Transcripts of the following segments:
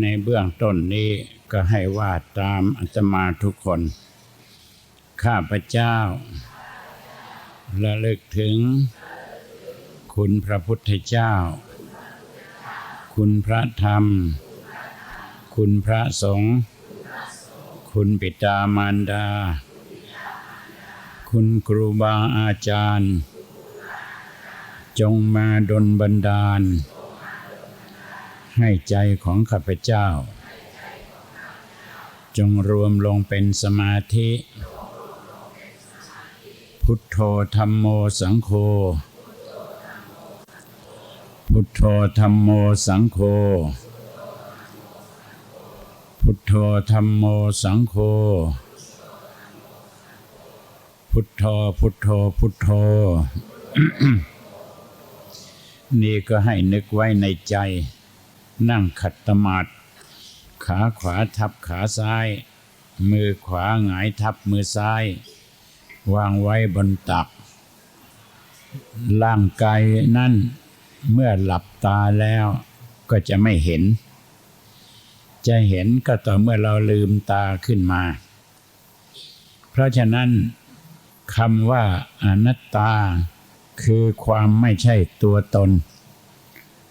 ในเบื้องต้นนี้ก็ให้ว่าตามอาตมาทุกคน ข้าพเจ้าระลึกถึง คุณพระพุทธเจ้า คุณพระธรรม คุณพระสงฆ์คุณปิตามารดา คุณครูบาอาจารย์ จงมาดลบันดาล ให้ใจของข้าพเจ้า จงรวมลงเป็นสมาธิ พุทโธธรรมโมสังโฆพุทโธธรรมโมสังโฆพุทโธธรรมโมสังโฆพุทโธพุทโธพุทโธ นี่ก็ให้นึกไว้ในใจ นั่งขัดสมาธิขาขวาทับขาซ้าย มือขวาหงายทับมือซ้าย วางไว้บนตัก ร่างกายนั่นเมื่อหลับตาแล้วก็จะไม่เห็น จะเห็นก็ต่อเมื่อเราลืมตาขึ้นมา เพราะฉะนั้นคำว่าอนัตตาคือความไม่ใช่ตัวตน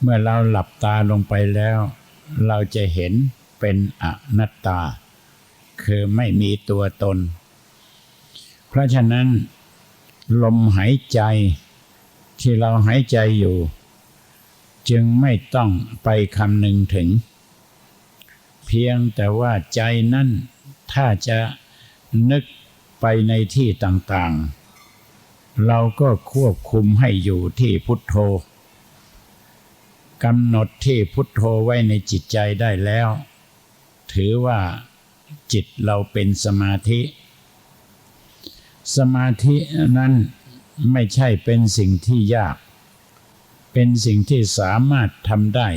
เมื่อเราหลับตาลงไปแล้ว เราจะเห็นเป็นอนัตตา คือไม่มีตัวตน เพราะฉะนั้น ลมหายใจที่เราหายใจอยู่ จึงไม่ต้องไปคำนึงถึง เพียงแต่ว่าใจนั้นถ้าจะนึกไปในที่ต่างๆ เราก็ควบคุมให้อยู่ที่พุทโธ กำหนดที่พุทโธไว้ในจิตใจได้แล้ว ถือว่าจิตเราเป็นสมาธิ สมาธินั้นไม่ใช่เป็นสิ่งที่ยาก เป็นสิ่งที่สามารถทำได้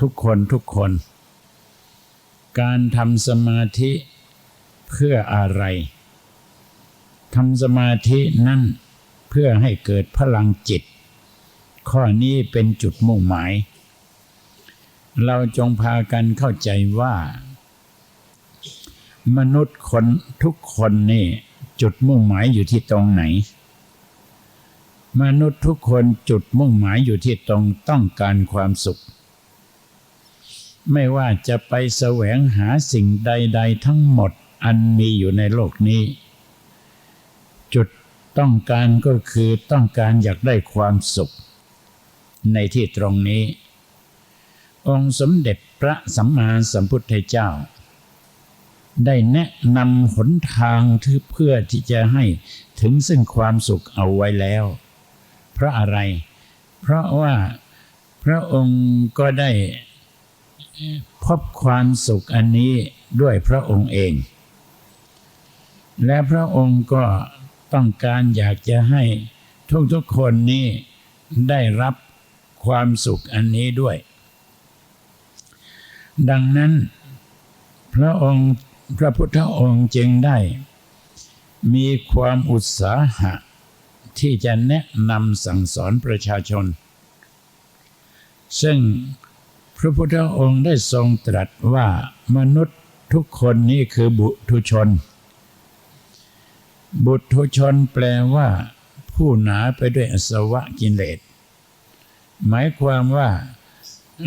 ทุกคนทุกคน การทำสมาธิเพื่ออะไรทำสมาธินั่นเพื่อให้เกิดพลังจิต ข้อนี้เป็นจุดมุ่งหมาย เราจงพากันเข้าใจว่า มนุษย์คนทุกคนนี่จุดมุ่งหมายอยู่ที่ตรงไหน มนุษย์ทุกคนจุดมุ่งหมายอยู่ที่ตรงต้องการความสุข ไม่ว่าจะไปแสวงหาสิ่งใด ๆ ทั้งหมดอันมีอยู่ในโลกนี้ จุดต้องการก็คือต้องการอยากได้ความสุข ในที่ตรงนี้ องค์สมเด็จพระสัมมาสัมพุทธเจ้า ได้แนะนำหนทางเพื่อที่จะให้ถึงซึ่งความสุขเอาไว้แล้ว เพราะอะไร เพราะว่าพระองค์ก็ได้พบความสุขอันนี้ด้วยพระองค์เอง และพระองค์ก็ต้องการอยากจะให้ทุกๆคนนี้ได้รับ ความสุขอันนี้ด้วย ดังนั้น พระองค์พระพุทธองค์จึงได้ มีความอุตสาหะ ที่จะแนะนำสั่งสอนประชาชน ซึ่งพระพุทธองค์ได้ทรงตรัสว่ามนุษย์ทุกคนนี้คือบุตุชน บุตุชนแปลว่า ผู้หนาไปด้วยอสวะกิเลส หมายความว่า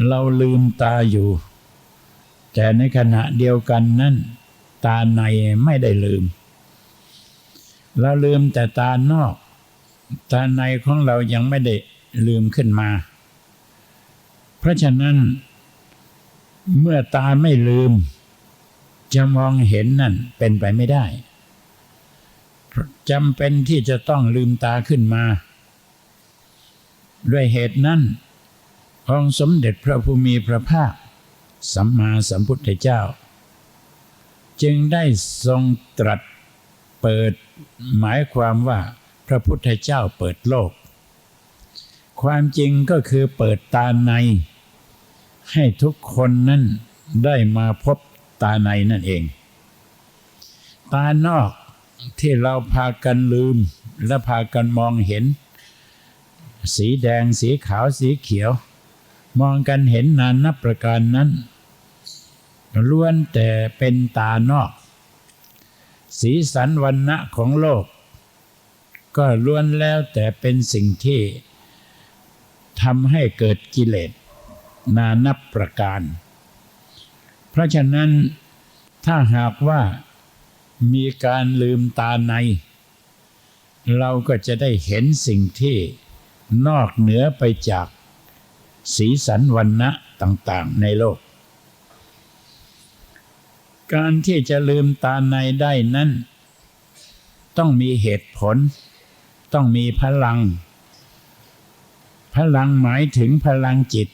เราลืมตาอยู่ แต่ในขณะเดียวกันนั้น ตาในไม่ได้ลืม เราลืมแต่ตานอก ตาในของเรายังไม่ได้ลืมขึ้นมา เพราะฉะนั้น เมื่อตาไม่ลืม จะมองเห็นนั่นเป็นไปไม่ได้จำเป็นที่จะต้องลืมตาขึ้นมา ด้วยเหตุนั้นองสมเด็จพระภูมิพระภาค สัมมาสัมพุทธเจ้า จึงได้ทรงตรัสเปิดหมายความว่าพระพุทธเจ้าเปิดโลก ความจริงก็คือเปิดตาใน ให้ทุกคนนั้นได้มาพบตาในนั่นเอง ตานอกที่เราพากันลืมและพากันมองเห็น สีแดงสีขาวสีเขียว มองกันเห็นนานนับประการนั้นล้วนแต่เป็นตานอก สีสันวันณะของโลก ก็ล้วนแล้วแต่เป็นสิ่งที่ทำให้เกิดกิเลสนานับประการ เพราะฉะนั้นถ้าหากว่ามีการลืมตาใน เราก็จะได้เห็นสิ่งที่ นอกเหนือไปจากสีสันวันณะต่างๆในโลก การที่จะลืมตาในได้นั้น ต้องมีเหตุผล ต้องมีพลัง พลังหมายถึงพลังจิต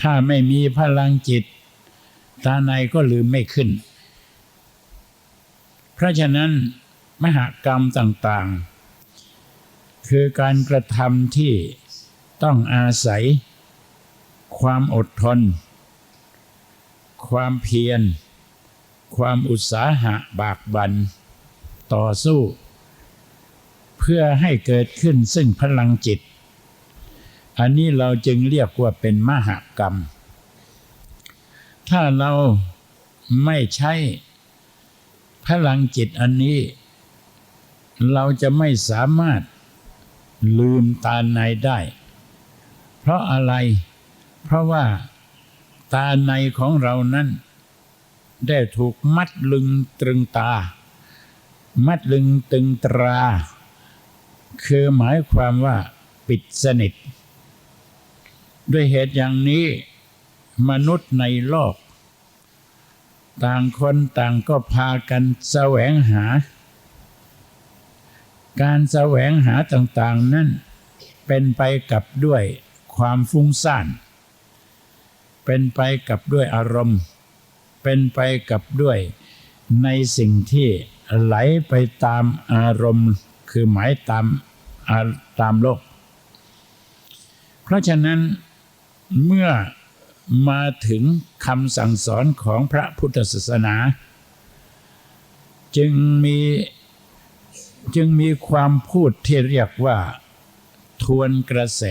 ถ้าไม่มีพลังจิต ตาในก็ลืมไม่ขึ้น เพราะฉะนั้นมหากรรมต่างๆ คือการกระทำที่ต้องอาศัย ความอดทน ความเพียร ความอุตสาหะบากบัน ต่อสู้ เพื่อให้เกิดขึ้นซึ่งพลังจิต อันนี้เราจึงเรียกว่าเป็นมหากรรม ถ้าเราไม่ใช้พลังจิตอันนี้ เราจะไม่สามารถ ลืมตาในได้ เพราะอะไร เพราะว่าตาในของเรานั้น ได้ถูกมัดลึงตรึงตา มัดลึงตึงตรา คือหมายความว่าปิดสนิท ด้วยเหตุอย่างนี้มนุษย์ในโลก ต่างคนต่างก็พากันแสวงหา การแสวงหาต่างๆนั้นเป็นไปกับด้วยความฟุ้งซ่าน เป็นไปกับด้วยอารมณ์ เป็นไปกับด้วยในสิ่งที่ไหลไปตามอารมณ์ คือหมายตามาตามโลก เพราะฉะนั้นเมื่อมาถึงคำสั่งสอนของพระพุทธศาสนา จึงมี จึงมีความพูดที่เรียกว่า ทวนกระแส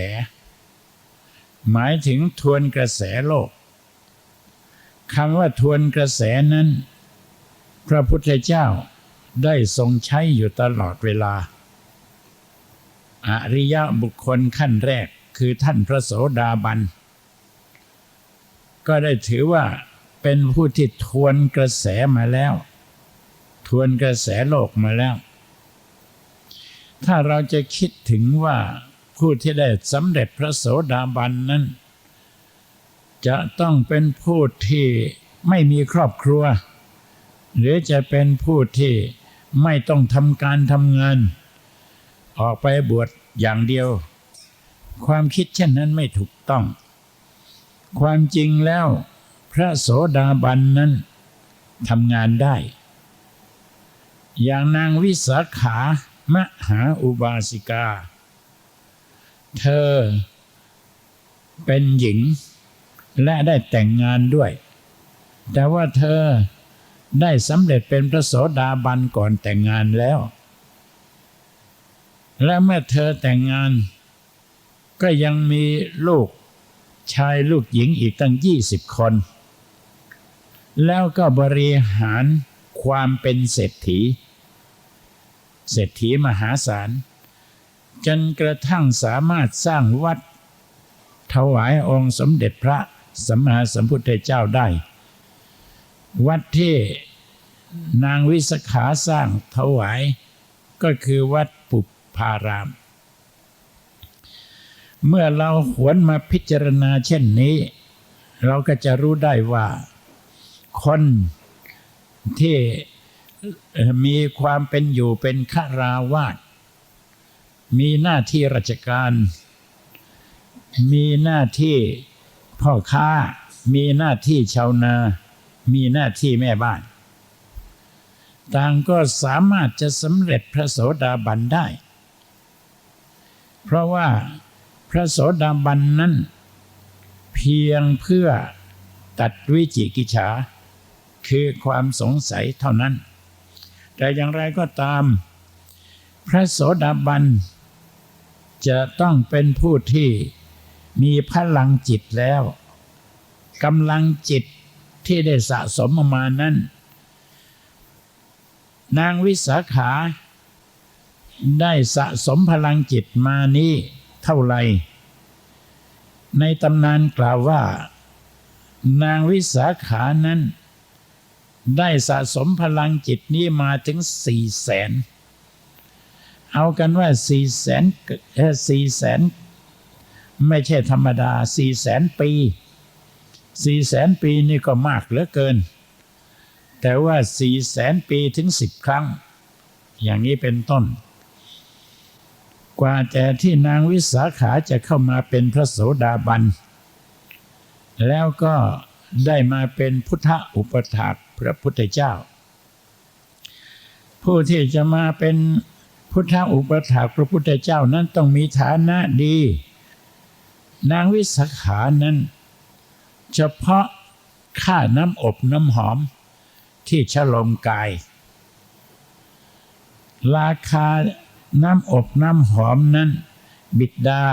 หมายถึงทวนกระแสโลกคำว่าทวนกระแสนั้น พระพุทธเจ้าได้ทรงใช้อยู่ตลอดเวลา อริยบุคคลขั้นแรกคือท่านพระโสดาบัน ก็ได้ถือว่าเป็นผู้ที่ทวนกระแสมาแล้ว ทวนกระแสโลกมาแล้ว ถ้าเราจะคิดถึงว่าผู้ที่ได้สำเร็จพระโสดาบันนั้น จะต้องเป็นผู้ที่ไม่มีครอบครัว หรือจะเป็นผู้ที่ไม่ต้องทำการทำงาน ออกไปบวชอย่างเดียว ความคิดเช่นนั้นไม่ถูกต้อง ความจริงแล้วพระโสดาบันนั้นทำงานได้ อย่างนางวิสาขา มหาอุบาสิกา เธอเป็นหญิงและได้แต่งงานด้วย แต่ว่าเธอได้สำเร็จเป็นพระโสดาบันก่อนแต่งงานแล้ว และเมื่อเธอแต่งงาน ก็ยังมีลูกชายลูกหญิงอีกตั้งยี่สิบคน แล้วก็บริหารความเป็นเศรษฐี เศรษฐีมหาศาล จนกระทั่งสามารถสร้างวัด ถวายองค์สมเด็จพระสัมมาสัมพุทธเจ้าได้ วัดที่นางวิสาขาสร้างถวาย ก็คือวัดปุพพาราม เมื่อเราหวนมาพิจารณาเช่นนี้ เราก็จะรู้ได้ว่า คนที่ มีความเป็นอยู่เป็นฆราวาสมีหน้าที่ราชการ มีหน้าที่พ่อค้า มีหน้าที่ชาวนา มีหน้าที่แม่บ้าน ต่างก็สามารถจะสำเร็จพระโสดาบันได้ เพราะว่าพระโสดาบันนั้น เพียงเพื่อตัดวิจิกิจฉาคือความสงสัยเท่านั้น แต่อย่างไรก็ตาม พระโสดาบัน จะต้องเป็นผู้ที่มีพลังจิตแล้วกำลังจิตที่ได้สะสมมานั้น นางวิสาขา ได้สะสมพลังจิตมานี้เท่าไหร่ในตำนานกล่าวว่า นางวิสาขานั้น ได้สะสมพลังจิตนี้มาถึงสี่แสนเอากันว่าสี่แสนสี่แสนไม่ใช่ธรรมดาสี่แสนปีสี่แสนปีนี่ก็มากเหลือเกิน แต่ว่าสี่แสนปีถึงสิบครั้ง อย่างนี้เป็นต้น กว่าแต่ที่นางวิสาขาจะเข้ามาเป็นพระโสดาบัน แล้วก็ได้มาเป็นพุทธอุปถาก พระพุทธเจ้า ผู้ที่จะมาเป็นพุทธอุปถากพระพุทธเจ้านั้นต้องมีฐานะดี นางวิสาขานั้น เฉพาะค่าน้ำอบน้ำหอมที่ฉลมกาย ราคาน้ำอบน้ำหอมนั้น บิดา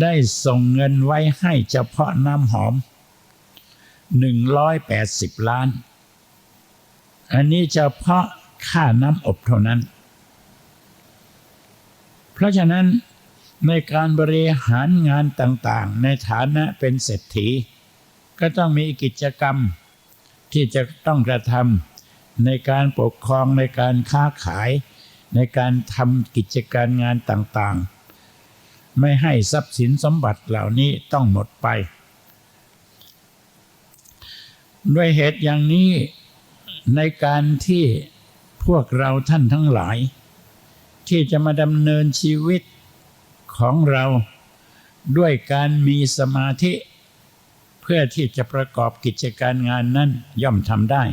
ได้ส่งเงินไว้ให้เฉพาะน้ำหอม 180 ล้าน อันนี้เฉพาะค่าน้ำอบเท่านั้น เพราะฉะนั้นในการบริหารงานต่างๆ ในฐานะเป็นเศรษฐี ก็ต้องมีกิจกรรมที่จะต้องกระทำในการปกครองในการค้าขาย ในการทำกิจการงานต่างๆ ไม่ให้ทรัพย์สินสมบัติเหล่านี้ต้องหมดไป ด้วยเหตุอย่างนี้ ในการที่พวกเราท่านทั้งหลาย ที่จะมาดำเนินชีวิตของเราด้วยการมีสมาธิ เพื่อที่จะประกอบกิจการงานนั้นย่อมทำได้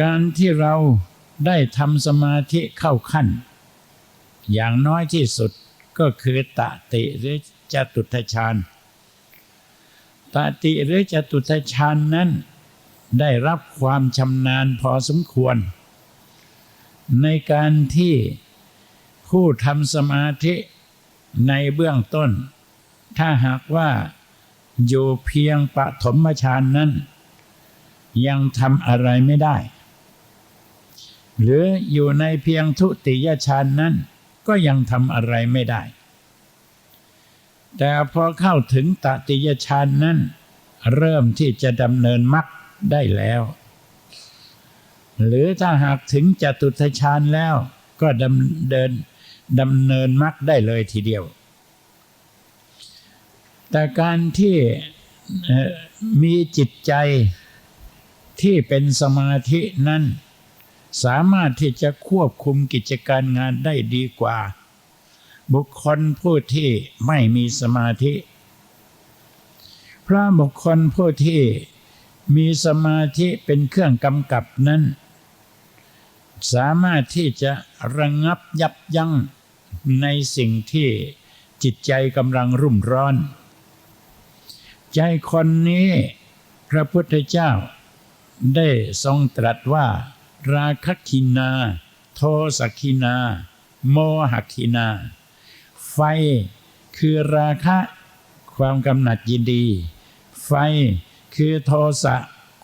การที่เราได้ทำสมาธิเข้าขั้น อย่างน้อยที่สุดก็คือตะติหรือจตุทชาญตาติหรือจตุทชานนั้น ได้รับความชำนาญพอสมควร ในการที่ผู้ทำสมาธิในเบื้องต้น ถ้าหากว่าอยู่เพียงปฐมฌานนั้น ยังทำอะไรไม่ได้ หรืออยู่ในเพียงทุติยฌานนั้น ก็ยังทำอะไรไม่ได้ แต่พอเข้าถึงตติยฌานนั้น เริ่มที่จะดำเนินมรรค ได้แล้ว หรือถ้าหากถึงจตุทฌานแล้ว ก็ดำเดินดำเนินมรรคได้เลยทีเดียว แต่การที่มีจิตใจที่เป็นสมาธินั้นสามารถที่จะควบคุมกิจการงานได้ดีกว่า บุคคลผู้ที่ไม่มีสมาธิเพราะบุคคลผู้ที่ มีสมาธิเป็นเครื่องกำกับนั้น สามารถที่จะระงงับยับยั้งในสิ่งที่จิตใจกำลังรุ่มร้อน ใจคนนี้พระพุทธเจ้าได้ทรงตรัสว่า ราคคินา โทสคินา โมหคินา ไฟคือราคะความกำหนัดยินดี ไฟ คือโทสะ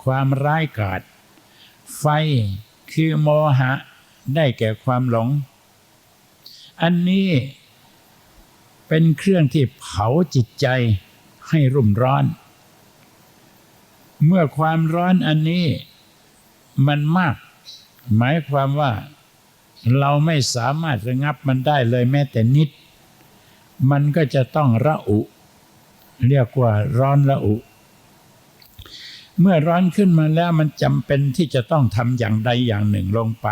ความร้ายกาจไฟคือโมหะได้แก่ความหลง อันนี้เป็นเครื่องที่เผาจิตใจให้รุ่มร้อน เมื่อความร้อนอันนี้มันมาก หมายความว่าเราไม่สามารถระงับมันได้เลยแม้แต่นิด มันก็จะต้องระอุ เรียกว่าร้อนระอุ เมื่อร้อนขึ้นมาแล้วมันจำเป็นที่จะต้องทำอย่างใดอย่างหนึ่งลงไป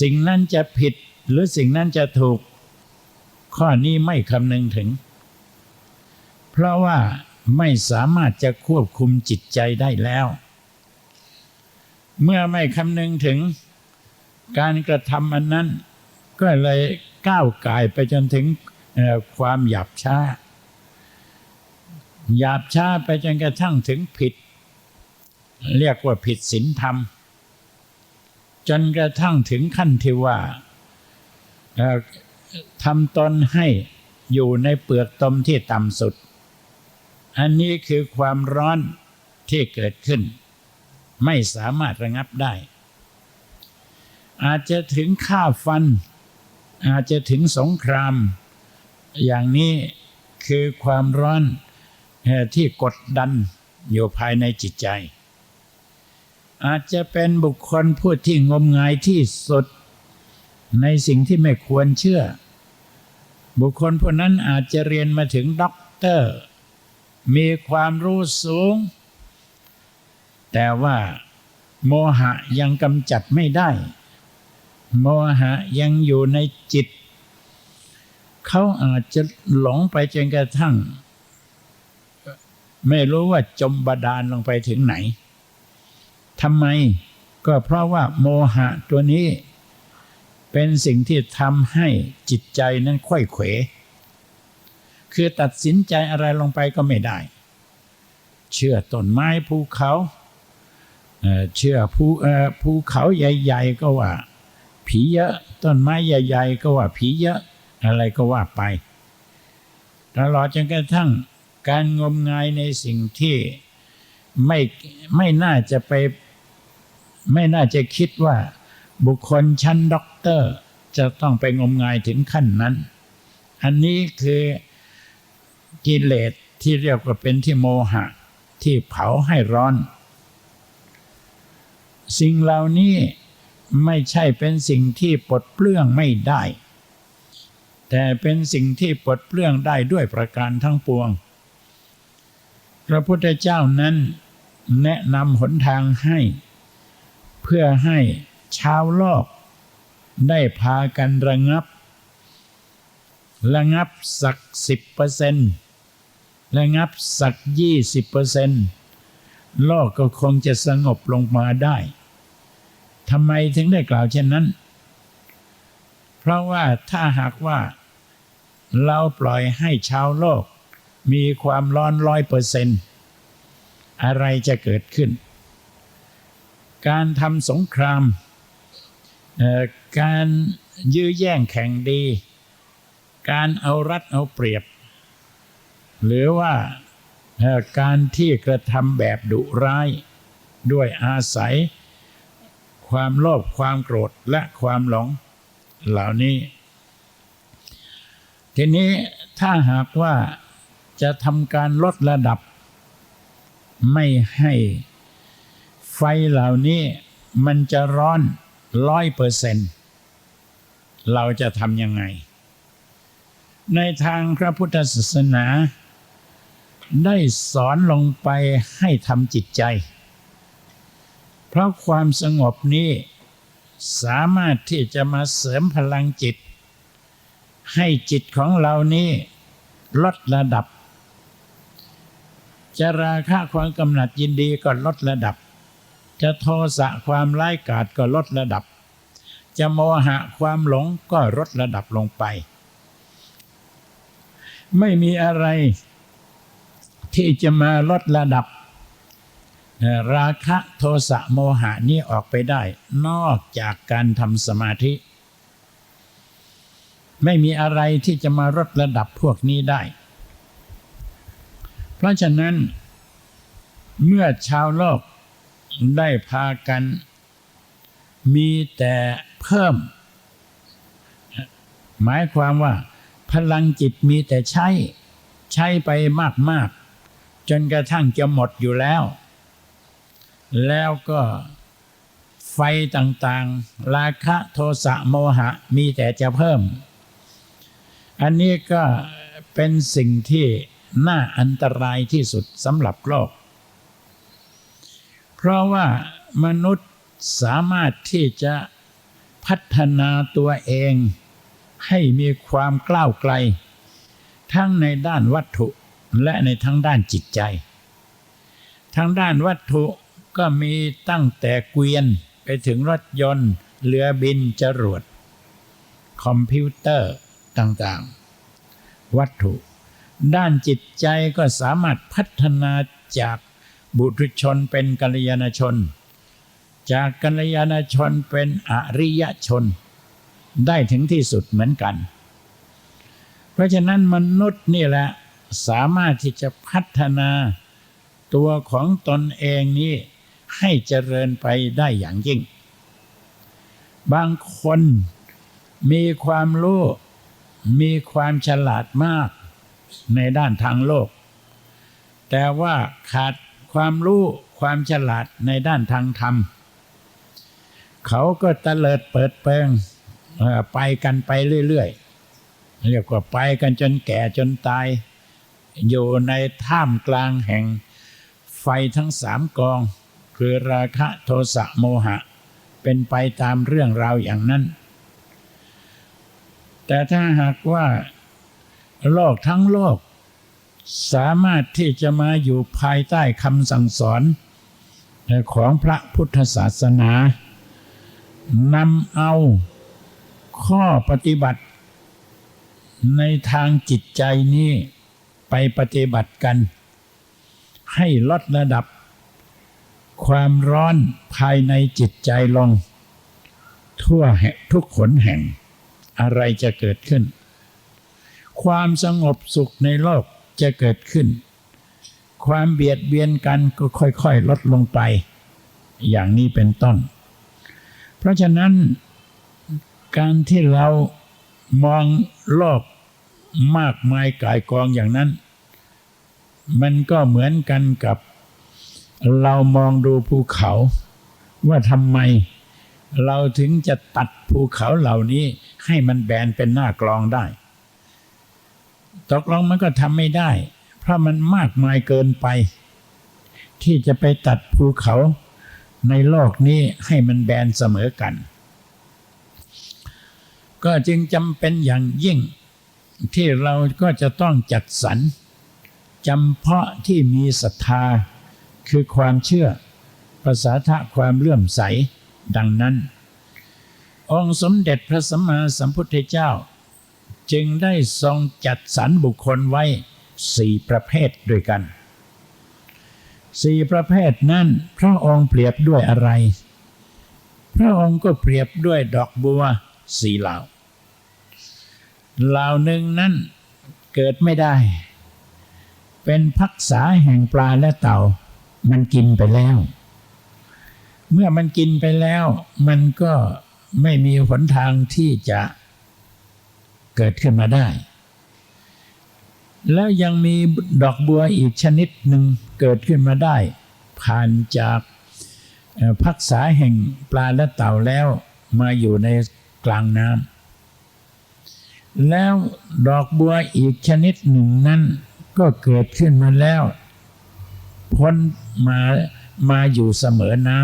สิ่งนั้นจะผิดหรือสิ่งนั้นจะถูก ข้อนี้ไม่คำนึงถึง เพราะว่าไม่สามารถจะควบคุมจิตใจได้แล้ว เมื่อไม่คำนึงถึง การกระทำอันนั้น ก็เลยก้าวกายไปจนถึงความหยาบช้า หยาบช้าไปจนกระทั่งถึงผิด เรียกว่าผิดศีลธรรม จนกระทั่งถึงขั้นที่ว่าทำตนให้อยู่ในเปลือกตมที่ต่ำสุด อันนี้คือความร้อนที่เกิดขึ้น ไม่สามารถระงับได้ อาจจะถึงฆ่าฟัน อาจจะถึงสงคราม อย่างนี้คือความร้อน ที่กดดันอยู่ภายในจิตใจ อาจจะเป็นบุคคลผู้ที่งมงายที่สุด ในสิ่งที่ไม่ควรเชื่อ บุคคลผู้นั้นอาจจะเรียนมาถึงด็อกเตอร์ มีความรู้สูง แต่ว่าโมหะยังกำจัดไม่ได้ โมหะยังอยู่ในจิต เขาอาจจะหลงไปจนกระทั่ง ไม่รู้ว่าจมบาดาลลงไปถึงไหนทำไมก็เพราะว่าโมหะตัวนี้ เป็นสิ่งที่ทำให้จิตใจนั้นค่อยเขวคือตัดสินใจอะไรลงไปก็ไม่ได้ เชื่อต้นไม้ภูเขาเอ่อเชื่อภูเอ่อภูเขาใหญ่ๆก็ว่า ผีเยอะต้นไม้ใหญ่ ๆ ก็ว่าผีเยอะอะไรก็ว่าไปตลอดจนกระทั่ง การงมงายในสิ่งที่ไม่ไม่น่าจะไป ไม่น่าจะคิดว่าบุคคลชั้นด็อกเตอร์ จะต้องไปงมงายถึงขั้นนั้น อันนี้คือกิเลสที่เรียกว่าเป็นที่โมหะ ที่เผาให้ร้อน สิ่งเหล่านี้ไม่ใช่เป็นสิ่งที่ปลดเปลื้องไม่ได้ แต่เป็นสิ่งที่ปลดเปลื้องได้ด้วยประการทั้งปวง พระพุทธเจ้านั้นแนะนำหนทางให้ เพื่อให้ชาวโลก ได้พากันระงับ ระงับสักสิบเปอร์เซนต์ระงับสักยี่สิบเปอร์เซนต์โลกก็คงจะสงบลงมาได้ทำไมถึงได้กล่าวเช่นนั้น เพราะว่าถ้าหากว่า เราปล่อยให้ชาวโลก มีความร้อนร้อยเปอร์เซนต์อะไรจะเกิดขึ้น การทำสงคราม การยื้อแย่งแข่งดี การเอารัดเอาเปรียบ หรือว่าการที่กระทำแบบดุร้ายด้วยอาศัย ความโลภความโกรธและความหลงเหล่านี้ ทีนี้ถ้าหากว่า จะทำการลดระดับ ไม่ให้ไฟเหล่านี้มันจะร้อนร้อยเปอร์เซนต์เราจะทำยังไง ในทางพระพุทธศาสนา ได้สอนลงไปให้ทำจิตใจ เพราะความสงบนี้สามารถที่จะมาเสริมพลังจิต ให้จิตของเรานี้ลดระดับ จะราคะความกำหนัดยินดีก็ลดระดับ จะโทสะความร้ายกาจก็ลดระดับ จะโมหะความหลงก็ลดระดับลงไป ไม่มีอะไรที่จะมาลดระดับ ราคะโทสะโมหะนี้ออกไปได้ นอกจากการทำสมาธิ ไม่มีอะไรที่จะมาลดระดับพวกนี้ได้ เพราะฉะนั้น เมื่อชาวโลกได้พากัน มีแต่เพิ่ม หมายความว่า พลังจิตมีแต่ใช้ ใช้ไปมาก ๆ จนกระทั่งจะหมดอยู่แล้ว แล้วก็ไฟต่างๆ ราคะโทสะโมหะมีแต่จะเพิ่ม อันนี้ก็เป็นสิ่งที่ น่าอันตรายที่สุดสำหรับโลก เพราะว่ามนุษย์สามารถที่จะพัฒนาตัวเองให้มีความกล้าวไกล ทั้งในด้านวัตถุและในทั้งด้านจิตใจทางด้านวัตถุก็มีตั้งแต่เกวียนไปถึงรถยนต์ เรือบินจรวด คอมพิวเตอร์ต่างๆ วัตถุ ด้านจิตใจก็สามารถพัฒนาจากบุตรชนเป็นกัลยาณชน จากกัลยาณชนเป็นอริยชน ได้ถึงที่สุดเหมือนกัน เพราะฉะนั้นมนุษย์นี่แหละสามารถที่จะพัฒนาตัวของตนเองนี้ให้เจริญไปได้อย่างยิ่ง บางคนมีความรู้ มีความฉลาดมาก ในด้านทางโลก แต่ว่าขาดความรู้ความฉลาดในด้านทางธรรม เขาก็ตะเลิดเปิดเปิงไปกันไปเรื่อยๆเรียกว่าไปกันจนแก่จนตาย อยู่ในท่ามกลางแห่งไฟทั้งสามกอง คือราคะโทสะโมหะ เป็นไปตามเรื่องราวอย่างนั้น แต่ถ้าหากว่า โลกทั้งโลก สามารถที่จะมาอยู่ภายใต้คำสั่งสอนของพระพุทธศาสนานำเอาข้อปฏิบัติ ในทางจิตใจนี้ไปปฏิบัติกัน ให้ลดระดับ ความร้อนภายในจิตใจลง ทั่วทุกขนแห่ง อะไรจะเกิดขึ้น ความสงบสุขในโลกจะเกิดขึ้น ความเบียดเบียนกันก็ค่อยๆ ลดลงไป อย่างนี้เป็นต้น เพราะฉะนั้นการที่เรามองโลกมากมายกายกองอย่างนั้น มันก็เหมือนกันกับเรามองดูภูเขา ว่าทำไมเราถึงจะตัดภูเขาเหล่านี้ให้มันแบนเป็นหน้ากลองได้ ตกลงมันก็ทำไม่ได้ เพราะมันมากมายเกินไป ที่จะไปตัดภูเขาในโลกนี้ให้มันแบนเสมอกัน ก็จึงจำเป็นอย่างยิ่ง ที่เราก็จะต้องจัดสรรจำเพาะที่มีศรัทธา คือความเชื่อ ภาษาทะความเลื่อมใส ดังนั้น องค์สมเด็จพระสัมมาสัมพุทธเจ้า จึงได้ทรงจัดสรรบุคคลไว้สี่ประเภทด้วยกันสี่ประเภทนั้นพระองค์เปรียบด้วยอะไร พระองค์ก็เปรียบด้วยดอกบัวสี่เหล่าเหล่าหนึ่งนั้นเกิดไม่ได้ เป็นพักษาแห่งปลาและเต่า มันกินไปแล้ว เมื่อมันกินไปแล้ว มันก็ไม่มีหนทางที่จะ เกิดขึ้นมาได้ แล้วยังมีดอกบัวอีกชนิดหนึ่งเกิดขึ้นมาได้ ผ่านจากพักษาแห่งปลาและเต่าแล้วมาอยู่ในกลางน้ำแล้วดอกบัวอีกชนิดหนึ่งนั้นก็เกิดขึ้นมาแล้วพ้นมามาอยู่เสมอน้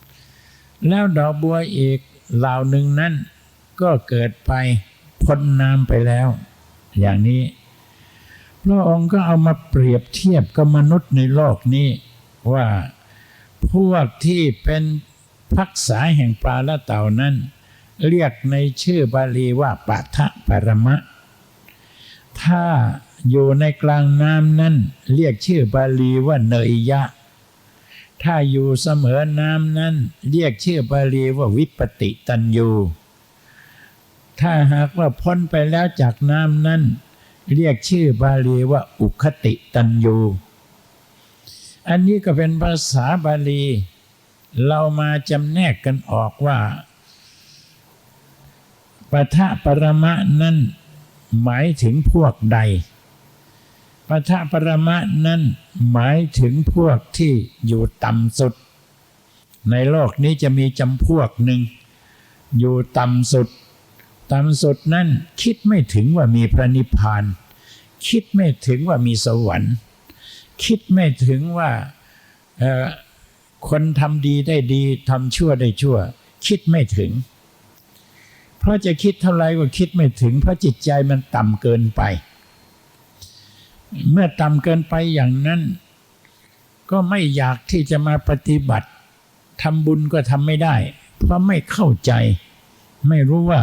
ำแล้วดอกบัวอีกเหล่าหนึ่งนั้นก็เกิดไป พ้นน้ำไปแล้ว อย่างนี้พระองค์ก็เอามาเปรียบเทียบกับมนุษย์ในโลกนี้ ว่าพวกที่เป็นพักษาแห่งปลาและเต่านั้น เรียกในชื่อบาลีว่าปัทะปรมะ ถ้าอยู่ในกลางน้ำนั้น เรียกชื่อบาลีว่าเนยยะ ถ้าอยู่เสมอน้ำนั้น เรียกชื่อบาลีว่าวิปติตันยู ถ้าหากว่าพ้นไปแล้วจากน้ำนั้น เรียกชื่อบาลีว่าอุคติตันยูอันนี้ก็เป็นภาษาบาลี เรามาจำแนกกันออกว่าปะทะปรมะนั้นหมายถึงพวกใดปะทะปรมะนั้นหมายถึงพวกที่อยู่ต่ำสุด ในโลกนี้จะมีจำพวกหนึ่ง อยู่ต่ำสุด ต่ำสุดนั่นคิดไม่ถึงว่ามีพระนิพพาน คิดไม่ถึงว่ามีสวรรค์ คิดไม่ถึงว่าคนทำดีได้ดีทำชั่วได้ชั่ว คิดไม่ถึง เพราะจะคิดเท่าไรก็คิดไม่ถึง เพราะจิตใจมันต่ำเกินไป เมื่อต่ำเกินไปอย่างนั้น ก็ไม่อยากที่จะมาปฏิบัติทำบุญก็ทำไม่ได้ เพราะไม่เข้าใจ ไม่รู้ว่า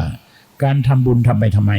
การทำบุญทำไปทำไม